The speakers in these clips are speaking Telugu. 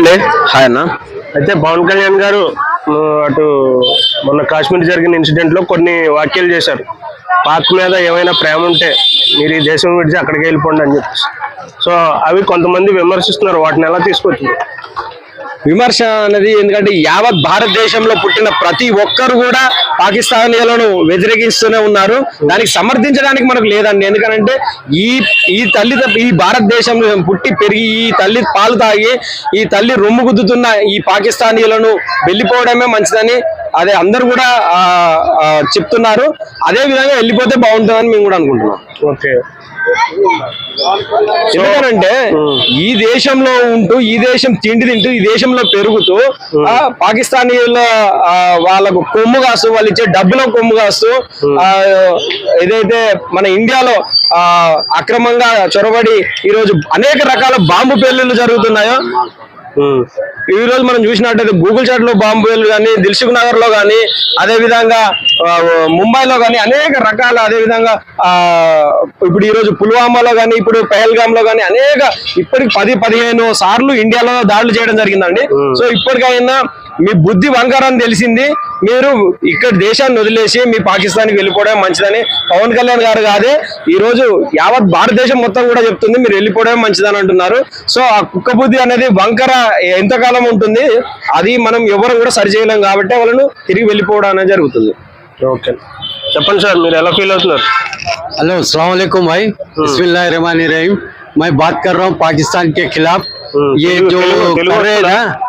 అండి హాయ్ అన్న. అయితే పవన్ కళ్యాణ్ గారు అటు మొన్న కాశ్మీర్ జరిగిన ఇన్సిడెంట్లో కొన్ని వ్యాఖ్యలు చేశారు. పాక్ మీద ఏమైనా ప్రేమ ఉంటే మీరు ఈ దేశం విడిచి అక్కడికి వెళ్ళిపోండి అని చెప్పేసి. సో అవి కొంతమంది విమర్శిస్తున్నారు. వాటిని ఎలా తీసుకొచ్చింది? విమర్శ అనేది ఎందుకంటే యావత్ భారతదేశంలో పుట్టిన ప్రతి ఒక్కరు కూడా పాకిస్తానీయులను వ్యతిరేకిస్తూనే ఉన్నారు. దానికి సమర్థించడానికి మనకు లేదండి. ఎందుకంటే ఈ ఈ తల్లి ఈ భారతదేశంలో పుట్టి పెరిగి ఈ తల్లి పాలు తాగి ఈ తల్లి రొమ్ము గుద్దుతున్న ఈ పాకిస్తానీయులను వెళ్ళిపోవడమే మంచిదని అదే అందరు కూడా చెప్తున్నారు. అదే విధంగా వెళ్ళిపోతే బాగుంటుందని మేము కూడా అనుకుంటున్నాం. ఓకే. ఎందుకనంటే ఈ దేశంలో ఉంటూ ఈ దేశం తిండి తింటూ ఈ దేశంలో పెరుగుతూ ఆ పాకిస్తానీల వాళ్ళకు కొమ్ము కాస్తూ వాళ్ళు ఇచ్చే డబ్బులో కొమ్ము కాస్తూ ఆ, ఏదైతే మన ఇండియాలో ఆ అక్రమంగా చొరబడి ఈ రోజు అనేక రకాల బాంబు పెళ్ళిళ్ళు జరుగుతున్నాయో ఈ రోజు మనం చూసినట్టయితే గూగుల్ చాట్లో బాంబు వేలు కానీ దిల్సుఖ్ నగర్లో కానీ అదే విధంగా ఆ, ముంబైలో కానీ అనేక రకాల అదే విధంగా ఆ ఇప్పుడు ఈ రోజు పుల్వామాలో కానీ ఇప్పుడు పహల్గామ్లో కానీ అనేక ఇప్పటికి పది పదిహేను సార్లు ఇండియాలో దాడులు చేయడం జరిగిందండి. సో ఇప్పటికైనా మీ బుద్ధి వంకరని తెలిసింది మీరు ఇక్కడ దేశాన్ని వదిలేసి మీ పాకిస్తాన్కి వెళ్ళిపోవడం మంచిదని పవన్ కళ్యాణ్ గారు కాదే ఈ రోజు యావత్ భారతదేశం మొత్తం కూడా చెప్తుంది మీరు వెళ్ళిపోవడం మంచిదని అంటున్నారు సో ఆ కుక్క బుద్ధి అనేది వంకర ఎంతకాలం ఉంటుంది అది మనం ఎవరు కూడా సరి చేయలేం కాబట్టి వాళ్ళను తిరిగి వెళ్ళిపోవడం అనేది జరుగుతుంది ఓకే చెప్పండి సార్ మీరు ఎలా ఫీల్ అవుతున్నారు हेलो अस्सलाम वालेकुम भाई बिस्मिल्लाह रहीम मैं बात कर रहा हूँ पाकिस्तान के खिलाफ ये తెలుగు- जो తెలుగు- తెలుగు कर रहे हैं వస్తుందా? ना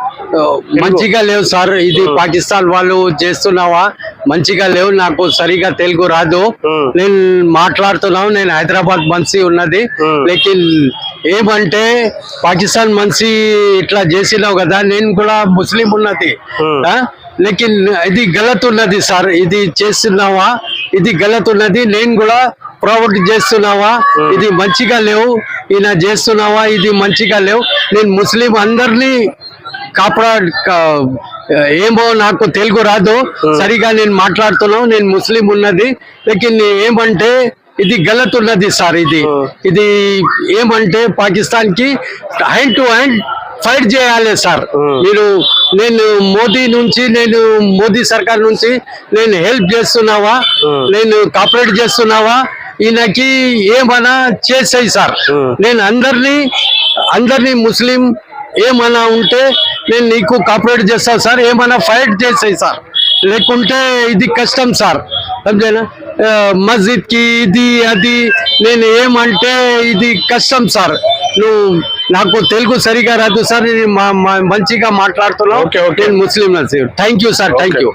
మంచిగా లేవు సార్. ఇది పాకిస్తాన్ వాళ్ళు చేస్తున్నావా? మంచిగా లేవు. నాకు సరిగా తెలుగు రాదు. Hmm. నేను మాట్లాడుతున్నావు. నేను హైదరాబాద్ మనిషి ఉన్నది. Hmm. లేకిన్ ఏమంటే పాకిస్తాన్ మనిషి ఇట్లా చేసినావు కదా నేను కూడా ముస్లిం ఉన్నది. Hmm. లేకిన్ ఇది గలత్ ఉన్నది సార్. ఇది చేస్తున్నావా? ఇది గలత్ ఉన్నది. నేను కూడా ప్రౌడ్ చేస్తున్నావా? ఇది మంచిగా లేవు. ఈయన చేస్తున్నావా? ఇది మంచిగా లేవు. నేను ముస్లిం అందరినీ కాపాడ ఏమో నాకు తెలుగు రాదు. సరిగా నేను మాట్లాడుతున్నావు నేను ముస్లిం ఉన్నది. లేకిన్ ఏమంటే ఇది గలత్ ఉన్నది సార్ ఇది. ఇది ఏమంటే పాకిస్తాన్కి హ్యాండ్ టు హ్యాండ్ ఫైట్ చేయాలి సార్. మీరు నేను మోదీ నుంచి నేను మోదీ సర్కార్ నుంచి నేను హెల్ప్ చేస్తున్నావా? నేను కాపరేట్ చేస్తున్నావా? ఈయనకి ఏమన్నా చేసాయి సార్. నేను అందరినీ అందరినీ ముస్లిం ఏమన్నా ఉంటే నేను నీకు కాపరేట్ చేస్తా సార్ ఏమన్నా ఫైట్ చేసాయి సార్. లేకుంటే ఇది కష్టం సార్. సమజేనా మస్జిద్కి ఇది అది నేను ఏమంటే ఇది కష్టం సార్. నువ్వు నాకు తెలుగు సరిగా రాదు సార్ మా- మంచిగా మాట్లాడుతున్నావు. నేను ముస్లిం thank you sir thank you